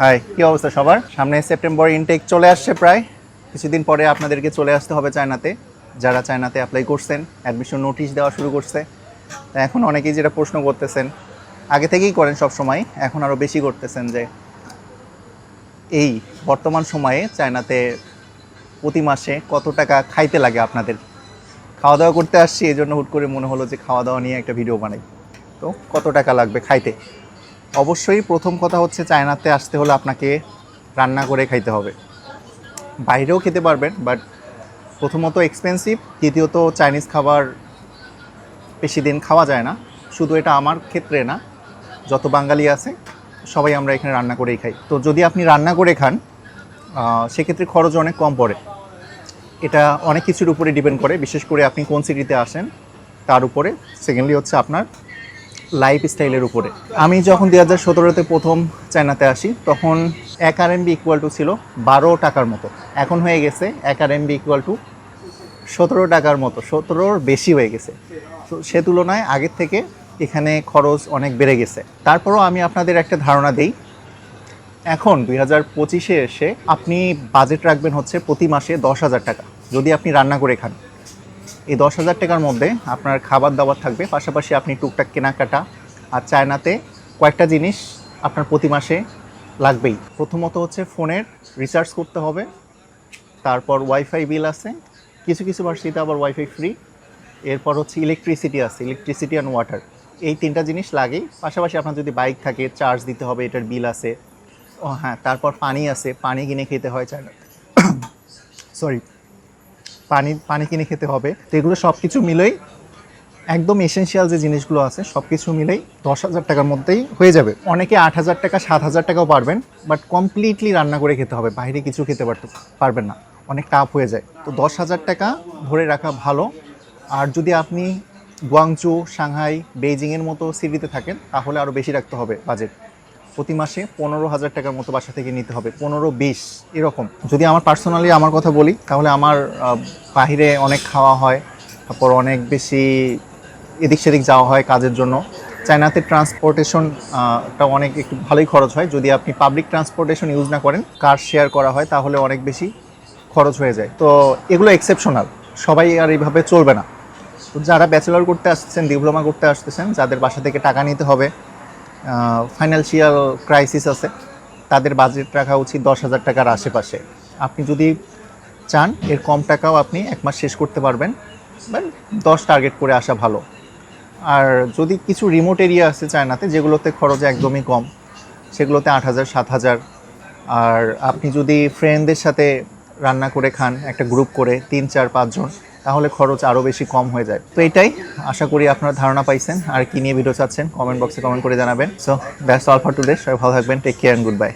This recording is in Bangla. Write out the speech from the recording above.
হাই, কি অবস্থা সবার? সামনে সেপ্টেম্বর ইনটেক চলে আসছে প্রায়। কিছুদিন পরে আপনাদেরকে চলে আসতে হবে চায়নাতে। যারা চায়নাতে অ্যাপ্লাই করছেন অ্যাডমিশন নোটিশ দেওয়া শুরু করছে। এখন অনেকেই যেটা প্রশ্ন করতেছেন, আগে থেকেই করেন সব সময়, এখন আরও বেশি করতেছেন যে, এই বর্তমান সময়ে চায়নাতে প্রতি মাসে কত টাকা খাইতে লাগে আপনাদের? খাওয়া দাওয়া করতে আসছি এই জন্য হুট করে মনে হলো যে খাওয়া দাওয়া নিয়ে একটা ভিডিও বানাই। তো কত টাকা লাগবে খাইতে? অবশ্যই প্রথম কথা হচ্ছে চায়নাতে আসতে হলে আপনাকে রান্না করে খাইতে হবে। বাইরেও খেতে পারবেন বাট প্রথমত এক্সপেন্সিভ দ্বিতীয়ত চাইনিজ খাবার বেশি দিন খাওয়া যায় না। শুধু এটা আমার ক্ষেত্রে না, যত বাঙালি আছে, সবাই আমরা এখানে রান্না করেই খাই। তো যদি আপনি রান্না করে খান সেক্ষেত্রে খরচ অনেক কম পড়ে। এটা অনেক কিছুর উপরে ডিপেন্ড করে, বিশেষ করে আপনি কোন সিটিতে আসেন, তার উপরে। সেকেন্ডলি হচ্ছে আপনার লাইফ স্টাইলের উপরে। আমি যখন দু হাজার সতেরোতে প্রথম চায়নাতে আসি, তখন এক আর এমবি ইকুয়াল টু ছিল বারো টাকার মতো। এখন হয়ে গেছে এক আর এমবি ইকুয়াল টু সতেরো টাকার মতো। সতেরোর বেশি হয়ে গেছে। তো সে তুলনায় আগের থেকে এখানে খরচ অনেক বেড়ে গেছে। তারপরও আমি আপনাদের একটা ধারণা দিই। এখন দুই হাজার পঁচিশে এসে আপনি বাজেট রাখবেন হচ্ছে প্রতি মাসে দশ হাজার টাকা, যদি আপনি রান্না করে খান। এই দশ হাজার টাকার মধ্যে আপনার খাবার দাবার থাকবে। পাশাপাশি আপনি টুকটাক কেনাকাটা আর চায়নাতে কয়েকটা জিনিস আপনার প্রতি মাসে লাগবেই। প্রথমত হচ্ছে ফোনের রিচার্জ করতে হবে। তারপর ওয়াইফাই বিল আছে। কিছু কিছু ভার্সিটিতে আবার ওয়াইফাই ফ্রি এরপর হচ্ছে ইলেকট্রিসিটি আছে ইলেকট্রিসিটি অ্যান্ড ওয়াটার এই তিনটা জিনিস লাগেই। পাশাপাশি আপনার যদি বাইক থাকে চার্জ দিতে হবে, এটার বিল আছে। ও হ্যাঁ তারপর পানি আছে। পানি কিনে খেতে হয় চায়নাতে। সরি পানি পানি কিনে খেতে হবে। তো এগুলো সব কিছু মিলেই একদম এসেনশিয়াল যে জিনিসগুলো আছে সব কিছু মিলেই দশ হাজার টাকার মধ্যেই হয়ে যাবে। অনেকে আট হাজার টাকা, সাত হাজার টাকাও পারবেন বাট কমপ্লিটলি রান্না করে খেতে হবে, বাইরে কিছু খেতে পারতে, পারবেন না। অনেক টাফ হয়ে যায়। তো দশ হাজার টাকা ধরে রাখা ভালো। আর যদি আপনি গুয়াংচু, সাংহাই, বেইজিংয়ের মতো সিটিতে থাকেন, তাহলে আরও বেশি রাখতে হবে বাজেট প্রতি মাসে পনেরো হাজার টাকার মতো বাসা থেকে নিতে হবে, পনেরো বিশ, এরকম। যদি আমার পার্সোনালি আমার কথা বলি, তাহলে আমার বাহিরে অনেক খাওয়া হয়, তারপর অনেক বেশি এদিক সেদিক যাওয়া হয় কাজের জন্য। চায়নাতে ট্রান্সপোর্টেশনটা অনেক একটু ভালোই খরচ হয়। যদি আপনি পাবলিক ট্রান্সপোর্টেশন ইউজ না করেন কার শেয়ার করা হয়, তাহলে অনেক বেশি খরচ হয়ে যায়। তো এগুলো এক্সেপশনাল সবাই আর এইভাবে চলবে না। যারা ব্যাচেলর করতে আসছেন ডিপ্লোমা করতে আসতেছেন, যাদের বাসা থেকে টাকা নিতে হবে ফাইন্যান্সিয়াল ক্রাইসিস আছে, তাদের বাজেট রাখা উচিত দশ হাজার টাকার আশেপাশে। আপনি যদি চান, এর কম টাকাও আপনি এক মাস শেষ করতে পারবেন বা দশ টার্গেট করে আসা ভালো। আর যদি কিছু রিমোট এরিয়া আছে চায়নাতে, যেগুলোতে খরচ একদমই কম, সেগুলোতে আট হাজার, সাত হাজার। আর আপনি যদি ফ্রেন্ডদের সাথে রান্না করে খান, একটা গ্রুপ করে, তিন, চার, পাঁচজন তাহলে খরচ আরও বেশি কম হয়ে যায়। তো এটাই আশা করি আপনারা ধারণা পাইছেন। আর কি নিয়ে ভিডিও চাচ্ছেন কমেন্ট বক্সে কমেন্ট করে জানাবেন। So that's all for today সবাই ভালো থাকবেন। Take care and good bye